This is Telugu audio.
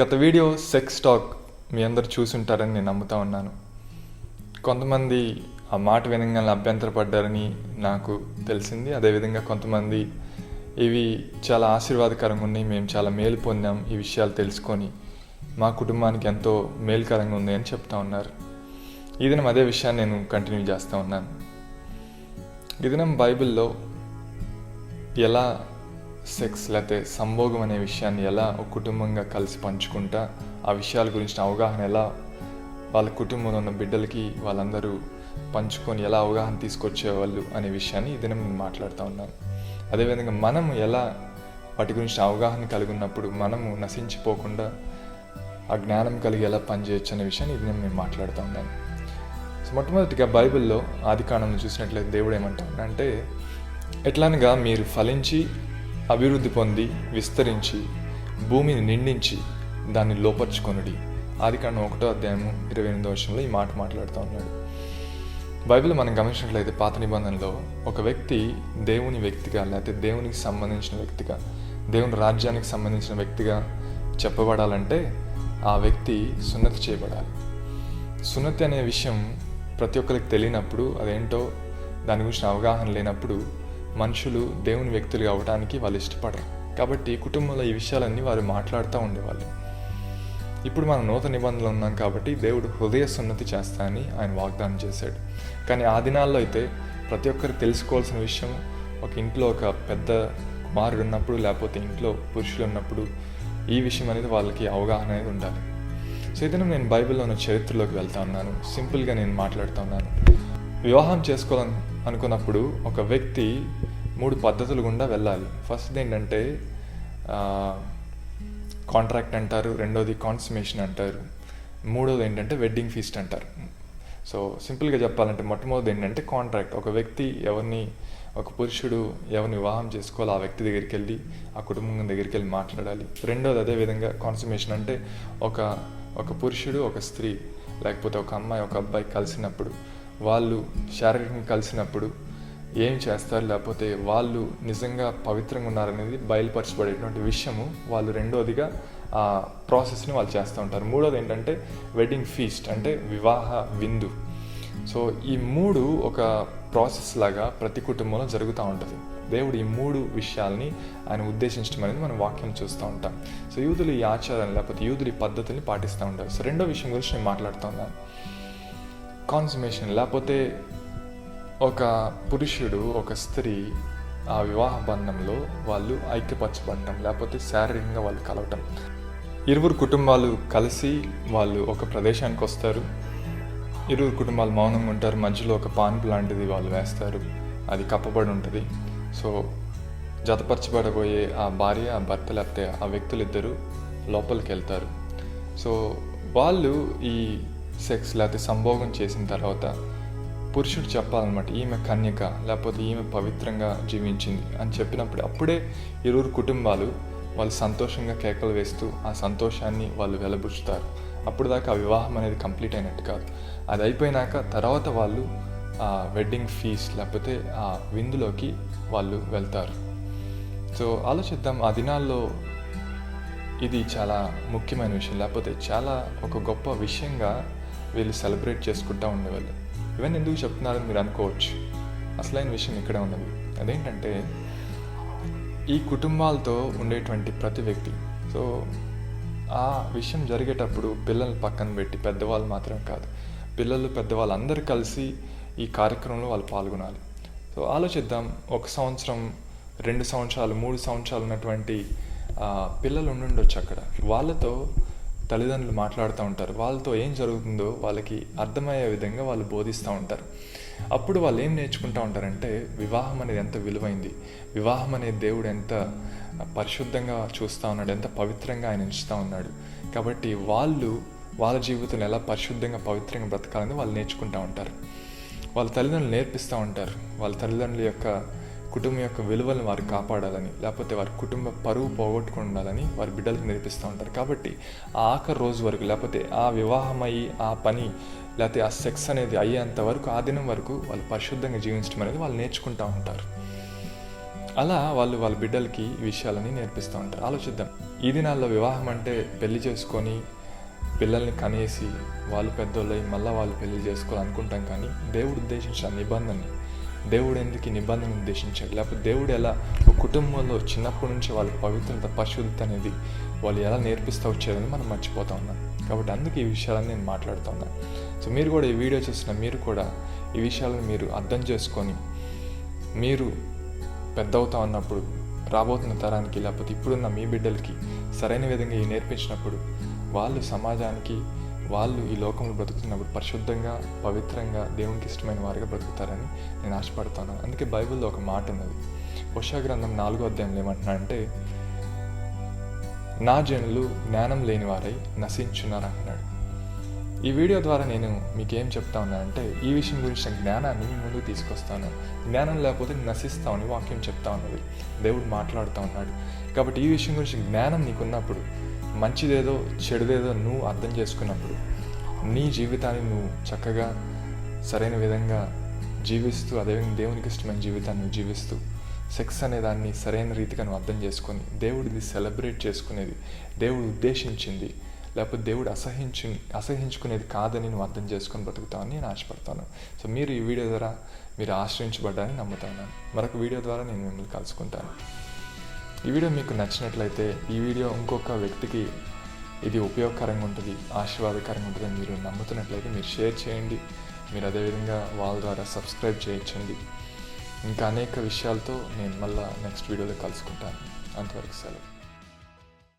గత వీడియో సెక్స్ టాక్ మీ అందరు చూసుంటారని నేను నమ్ముతా ఉన్నాను. కొంతమంది ఆ మాట వినంగానే అభ్యంతరపడ్డారని నాకు తెలిసింది. అదేవిధంగా కొంతమంది ఇవి చాలా ఆశీర్వాదకరంగా ఉన్నాయి. మేము చాలా మేలు పొందాం ఈ విషయాలు తెలుసుకొని మా కుటుంబానికి ఎంతో మేలుకరంగా ఉంది అని చెప్తా ఉన్నారు. ఈ దినం అదే విషయాన్ని నేను కంటిన్యూ చేస్తూ ఉన్నాను. ఈ దినం బైబిల్లో ఎలా సెక్స్ లేకపోతే సంభోగం అనే విషయాన్ని ఎలా ఒక కుటుంబంగా కలిసి పంచుకుంటా ఆ విషయాల గురించిన అవగాహన ఎలా వాళ్ళ కుటుంబంలో ఉన్న బిడ్డలకి వాళ్ళందరూ పంచుకొని ఎలా అవగాహన తీసుకొచ్చేవాళ్ళు అనే విషయాన్ని ఈ దినం నేను మాట్లాడుతూ ఉన్నాను. అదేవిధంగా మనం ఎలా వాటి గురించి అవగాహన కలిగి ఉన్నప్పుడు మనము నశించిపోకుండా ఆ జ్ఞానం కలిగి ఎలా పనిచేయొచ్చు అనే విషయాన్ని ఇది నేను మాట్లాడుతూ ఉన్నాను. సో మొట్టమొదటిగా బైబిల్లో ఆది కాండంలో చూసినట్లయితే దేవుడు ఏమంటా అంటే ఎట్లానగా మీరు ఫలించి అభివృద్ధి పొంది విస్తరించి భూమిని నిండించి దాన్ని లోపరుచుకొనుడి. ఆది కారణం ఒకటో అధ్యాయము ఇరవై ఎనిమిదో వర్షంలో ఈ మాట మాట్లాడుతూ ఉన్నాడు. బైబిల్ మనం గమనించినట్లయితే పాత నిబంధనలో ఒక వ్యక్తి దేవుని వ్యక్తిగా లేకపోతే దేవునికి సంబంధించిన వ్యక్తిగా దేవుని రాజ్యానికి సంబంధించిన వ్యక్తిగా చెప్పబడాలంటే ఆ వ్యక్తి సున్నతి చేయబడాలి. సున్నతి అనే విషయం ప్రతి ఒక్కరికి తెలియనప్పుడు అదేంటో దాని గురించి అవగాహన లేనప్పుడు మనుషులు దేవుని వ్యక్తులు అవ్వడానికి వాళ్ళు ఇష్టపడరు. కాబట్టి కుటుంబంలో ఈ విషయాలన్నీ వారు మాట్లాడుతూ ఉండేవాళ్ళు. ఇప్పుడు మనం నూతన నిబంధనలు ఉన్నాం కాబట్టి దేవుడు హృదయ సున్నతి చేస్తా అని ఆయన వాగ్దానం చేశాడు. కానీ ఆ దినాల్లో అయితే ప్రతి ఒక్కరు తెలుసుకోవాల్సిన విషయం ఒక ఇంట్లో ఒక పెద్ద కుమారుడు ఉన్నప్పుడు లేకపోతే ఇంట్లో పురుషులు ఉన్నప్పుడు ఈ విషయం అనేది వాళ్ళకి అవగాహన అనేది ఉండాలి. సో ఇదనం నేను బైబిల్లో ఉన్న చరిత్రలోకి వెళ్తా ఉన్నాను. సింపుల్గా నేను మాట్లాడుతూ ఉన్నాను. వివాహం చేసుకోవాలని అనుకున్నప్పుడు ఒక వ్యక్తి మూడు పద్ధతులు గుండా వెళ్ళాలి. ఫస్ట్ ఏంటంటే కాంట్రాక్ట్ అంటారు రెండోది కాన్సుమేషన్ అంటారు మూడోది ఏంటంటే వెడ్డింగ్ ఫీస్ట్ అంటారు. సో సింపుల్గా చెప్పాలంటే మొట్టమొదటి ఏంటంటే కాంట్రాక్ట్ ఒక వ్యక్తి ఎవరిని ఒక పురుషుడు ఎవరిని వివాహం చేసుకోవాలి ఆ వ్యక్తి దగ్గరికి వెళ్ళి ఆ కుటుంబం దగ్గరికి వెళ్ళి మాట్లాడాలి. రెండోది అదే విధంగా కాన్సుమేషన్ అంటే ఒక ఒక పురుషుడు ఒక స్త్రీ లేకపోతే ఒక అమ్మాయి ఒక అబ్బాయి కలిసినప్పుడు వాళ్ళు శారీరకంగా కలిసినప్పుడు ఏం చేస్తారు? లేకపోతే వాళ్ళు నిజంగా పవిత్రంగా ఉన్నారనేది బయలుపరచబడేటువంటి విషయము. వాళ్ళు రెండోదిగా ఆ ప్రాసెస్ని వాళ్ళు చేస్తూ ఉంటారు. మూడోది ఏంటంటే వెడ్డింగ్ ఫీస్ట్ అంటే వివాహ విందు. సో ఈ మూడు ఒక ప్రాసెస్ లాగా ప్రతి కుటుంబంలో జరుగుతూ ఉంటుంది. దేవుడు ఈ మూడు విషయాల్ని ఆయన ఉద్దేశించడం అనేది మనం వాక్యం చూస్తూ ఉంటాం. సో యూదులు ఈ ఆచారాన్ని లేకపోతే యూదులు ఈ పద్ధతుల్ని పాటిస్తూ ఉంటారు. సో రెండో విషయం గురించి నేను మాట్లాడుతున్నాను కాన్సుమేషన్ లేకపోతే ఒక పురుషుడు ఒక స్త్రీ ఆ వివాహ బంధంలో వాళ్ళు ఐక్యపరచబడటం లేకపోతే శారీరకంగా వాళ్ళు కలవటం. ఇరువురు కుటుంబాలు కలిసి వాళ్ళు ఒక ప్రదేశానికి వస్తారు. ఇరువురు కుటుంబాలు మౌనంగా ఉంటారు. మధ్యలో ఒక పాన్పు లాంటిది వాళ్ళు వేస్తారు. అది కప్పబడి ఉంటుంది. సో జతపరచబడబోయే ఆ భార్య ఆ భర్త లేకపోతే ఆ వ్యక్తులు ఇద్దరు లోపలికి వెళ్తారు సో వాళ్ళు ఈ సెక్స్ లేకపోతే సంభోగం చేసిన తర్వాత పురుషుడు చెప్పాలన్నమాట ఈమె కన్యక లేకపోతే ఈమె పవిత్రంగా జీవించింది అని చెప్పినప్పుడు అప్పుడే ఇరువురు కుటుంబాలు వాళ్ళు సంతోషంగా కేకలు వేస్తూ ఆ సంతోషాన్ని వాళ్ళు వెలబుచ్చుతారు. అప్పుడు దాకా ఆ వివాహం అనేది కంప్లీట్ అయినట్టు కాదు. అది అయిపోయినాక తర్వాత వాళ్ళు ఆ వెడ్డింగ్ ఫీస్ లేకపోతే ఆ విందులోకి వాళ్ళు వెళ్తారు. సో ఆలోచిద్దాం ఆ దినాల్లో ఇది చాలా ముఖ్యమైన విషయం లేకపోతే చాలా ఒక గొప్ప విషయంగా వీళ్ళు సెలబ్రేట్ చేసుకుంటూ ఉండేవాళ్ళు. ఇవన్నీ ఎందుకు చెప్తున్నారని మీరు అనుకోవచ్చు. అసలైన విషయం ఇక్కడే ఉన్నది. అదేంటంటే ఈ కుటుంబాలతో ఉండేటువంటి ప్రతి వ్యక్తి సో ఆ విషయం జరిగేటప్పుడు పిల్లల్ని పక్కన పెట్టి పెద్దవాళ్ళు మాత్రం కాదు పిల్లలు పెద్దవాళ్ళు అందరూ కలిసి ఈ కార్యక్రమంలో వాళ్ళు పాల్గొనాలి. సో ఆలోచిద్దాం ఒక సంవత్సరం రెండు సంవత్సరాలు మూడు సంవత్సరాలు ఉన్నటువంటి పిల్లలు ఉండుండొచ్చు అక్కడ. వాళ్ళతో తల్లిదండ్రులు మాట్లాడుతూ ఉంటారు. వాళ్ళతో ఏం జరుగుతుందో వాళ్ళకి అర్థమయ్యే విధంగా వాళ్ళు బోధిస్తూ ఉంటారు. అప్పుడు వాళ్ళు ఏం నేర్చుకుంటూ ఉంటారంటే వివాహం అనేది ఎంత విలువైంది? వివాహం అనేది దేవుడు ఎంత పరిశుద్ధంగా చూస్తూ ఉన్నాడు ఎంత పవిత్రంగా ఆయన ఉంచుతూ ఉన్నాడు. కాబట్టి వాళ్ళు వాళ్ళ జీవితంలో ఎలా పరిశుద్ధంగా పవిత్రంగా బ్రతకాలని వాళ్ళు నేర్చుకుంటూ ఉంటారు. వాళ్ళ తల్లిదండ్రులు నేర్పిస్తూ ఉంటారు. వాళ్ళ తల్లిదండ్రుల యొక్క కుటుంబం యొక్క విలువలను వారు కాపాడాలని లేకపోతే వారి కుటుంబ పరువు పోగొట్టుకుని ఉండాలని వారి బిడ్డలకు నేర్పిస్తూ ఉంటారు. కాబట్టి ఆ ఆఖరి రోజు వరకు లేకపోతే ఆ వివాహం ఆ పని లేకపోతే ఆ సెక్స్ అనేది అయ్యేంత వరకు ఆ దినం వరకు వాళ్ళు పరిశుద్ధంగా జీవించడం అనేది వాళ్ళు నేర్చుకుంటూ ఉంటారు. అలా వాళ్ళు వాళ్ళ బిడ్డలకి విషయాలని నేర్పిస్తూ ఉంటారు. ఆలోచిద్దాం. ఈ దినాల్లో వివాహం అంటే పెళ్ళి చేసుకొని పిల్లల్ని కనేసి వాళ్ళు పెద్దోళ్ళై మళ్ళీ వాళ్ళు పెళ్ళి చేసుకోవాలనుకుంటాం కానీ దేవుడు ఉద్దేశించిన నిబంధనని దేవుడు ఎందుకు ఈ నిబంధన ఉద్దేశించాడు? లేకపోతే దేవుడు ఎలా ఒక కుటుంబంలో చిన్నప్పటి నుంచి వాళ్ళకి పవిత్రత పరిశుద్ధత అనేది వాళ్ళు ఎలా నేర్పిస్తూ వచ్చారని మనం మర్చిపోతా ఉన్నాం. కాబట్టి అందుకే ఈ విషయాలని నేను మాట్లాడుతూ ఉన్నాను సో మీరు కూడా ఈ వీడియో చూసిన మీరు కూడా ఈ విషయాలను మీరు అర్థం చేసుకొని మీరు పెద్ద అవుతా ఉన్నప్పుడు రాబోతున్న తరానికి లేకపోతే ఇప్పుడున్న మీ బిడ్డలకి సరైన విధంగా ఇవి నేర్పించినప్పుడు వాళ్ళు సమాజానికి వాళ్ళు ఈ లోకంలో బ్రతుకుతున్నప్పుడు పరిశుద్ధంగా పవిత్రంగా దేవునికి ఇష్టమైన వారిగా బ్రతుకుతారని నేను ఆశపడుతున్నాను అందుకే బైబిల్లో ఒక మాట ఉన్నది. ఉషా గ్రంథం నాలుగో అధ్యాయంలో ఏమంటున్నాడంటే నా జనులు జ్ఞానం లేని వారై నశించున్నారు? అంటున్నాడు ఈ వీడియో ద్వారా నేను మీకు ఏం చెప్తా ఉన్నానంటే ఈ విషయం గురించి జ్ఞానాన్ని మీ ముందుకు తీసుకొస్తాను. జ్ఞానం లేకపోతే నశిస్తామని వాక్యం చెప్తా ఉన్నది. దేవుడు మాట్లాడుతూ ఉన్నాడు. కాబట్టి ఈ విషయం గురించి జ్ఞానం నీకున్నప్పుడు మంచిదేదో చెడుదేదో నువ్వు అర్థం చేసుకున్నప్పుడు నీ జీవితాన్ని నువ్వు చక్కగా సరైన విధంగా జీవిస్తూ అదేవిధంగా దేవునికి ఇష్టమైన జీవితాన్ని జీవిస్తూ సెక్స్ అనే దాన్ని సరైన రీతిగా నువ్వు అర్థం చేసుకొని దేవుడిది సెలబ్రేట్ చేసుకునేది దేవుడు ఉద్దేశించింది లేకపోతే దేవుడు అసహించు అసహించుకునేది కాదని నువ్వు అర్థం చేసుకొని బ్రతుకుతావని నేను ఆశపడతాను. సో మీరు ఈ వీడియో ద్వారా మీరు ఆశ్రయించబడ్డారని నమ్ముతాను. మరొక వీడియో ద్వారా నేను మిమ్మల్ని కలుసుకుంటాను. ఈ వీడియో మీకు నచ్చినట్లయితే ఈ వీడియో ఇంకొక వ్యక్తికి ఇది ఉపయోగకరంగా ఉంటుంది ఆశీర్వాదకరంగా ఉంటుందని మీరు నమ్ముతున్నట్లయితే మీరు షేర్ చేయండి. మీరు అదేవిధంగా వాళ్ళ ద్వారా సబ్స్క్రైబ్ చేయించండి ఇంకా అనేక విషయాలతో నేను మళ్ళీ నెక్స్ట్ వీడియోలో కలుసుకుంటాను. అంతవరకు సెలవు.